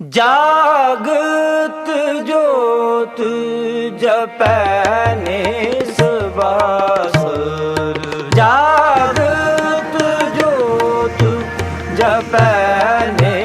ਜਾਗਤ ਜੋਤ ਜਪੈ ਨਿਸਵਾਸਰ ਜਾਗਤ ਜੋਤ ਜਪੈ ਨਿਸਵਾਸਰ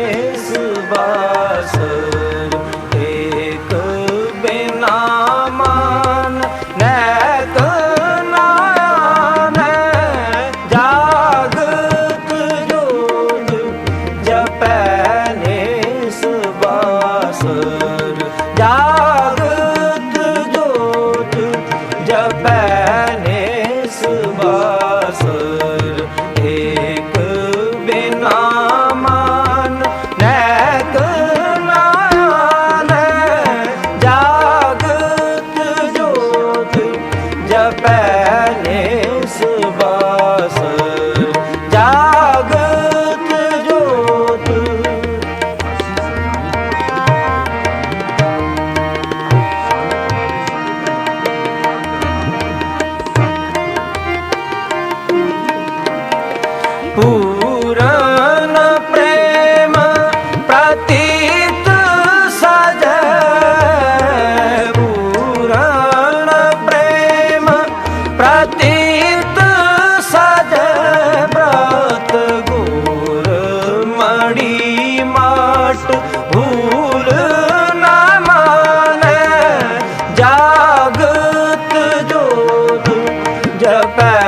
ਜਪੈ ਨਿਸਵਾਸਰ ਜਾਗਤ ਜੋਤ। ਪੂਰਨ ਪ੍ਰਤੀਤ ਸਜ ਬ੍ਰਤ ਗੁਰ ਮੜੀ ਮਾਟ ਭੂਲ ਨਾ ਮਾਨੈ। ਜਾਗਤ ਜੋਤ ਜਪੈ